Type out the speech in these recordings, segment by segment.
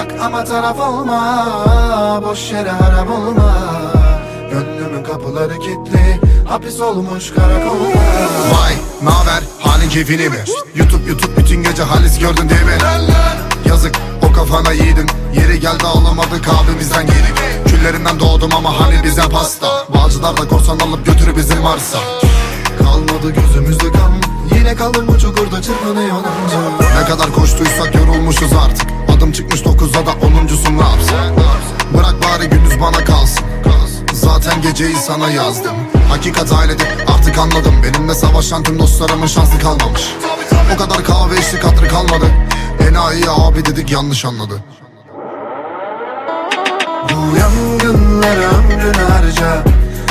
Bak ama taraf olma Boş yere harap olma. Gönlümün kapıları kilitli Hapis olmuş karakolda Vay naber? Halin keyfini mi? YouTube YouTube bütün gece halis gördün değil mi? Yazık o kafana yiğidin. Yeri geldi ağlamadık abimizden yedik Küllerinden doğdum ama hani bize pasta. Bağcılar da korsan alıp götürü bizim varsa Kalmadı gözümüzde kan Yine kaldım bu çukurda çırpınıyor Ne kadar koştuysak yorulmuşuz artık Adım çıkmış 9'da da 10'uncusun ne yapsın? Bırak bari gündüz bana kalsın. Zaten geceyi sana yazdım. Hakikat ailedir artık anladım. Benimle savaşan tüm dostlarımın şansı kalmamış. O kadar kahve içtik hatırı kalmadı. Enayi abi dedik yanlış anladı. Bu yangınlar ömrünü harca.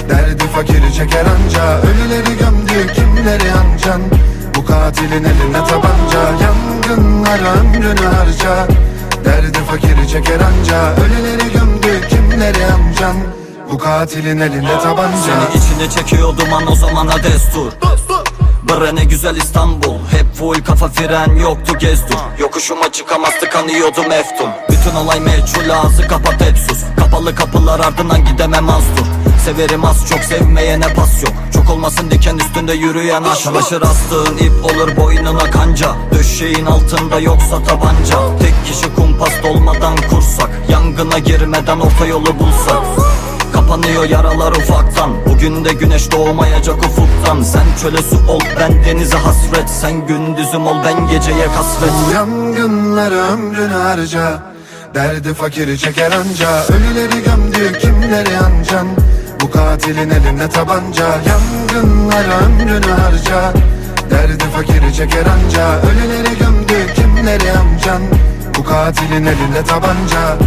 Derdi fakiri çeker anca. Ölüleri gömdü kimleri ancan? Bu katilin elinde tabanca. Yangınlar ömrünü harca çeker anca. Ölüleri gömdü kimleri ancan Bu katilin elinde tabanca. Seni içine çekiyor duman o zamana destur. Bre ne güzel İstanbul. Hep full kafa fren yoktu gezdur Yokuşuma çıkamazdı kanıyordu meftun Bütün olay meçhul ağzı kapat et sus. Kapalı kapılar ardından gidemem az dur Severim az çok sevmeyene pas yok. Çok olmasın diken üstünde yürüyen aş Çalışır astığın ip olur boynuna kanca. Döşeğin altında yoksa tabanca. Tek kişi kumpas dolmadan kursak. Yangına girmeden orta yolu bulsak. Kapanıyor yaralar ufaktan. Bugün de güneş doğmayacak ufuktan. Sen çöle su ol ben denize hasret. Sen gündüzüm ol ben geceye kasvet. Bu yangınlar ömrünü harca. Derdi fakiri çeker anca. Ölüleri gömdü kimleri ancan Bu katilin elinde tabanca. Yangınlar ömrünü harca. Derdi fakiri çeker anca. Ölüleri gömdü kimleri ancan Bu katilin elinde tabanca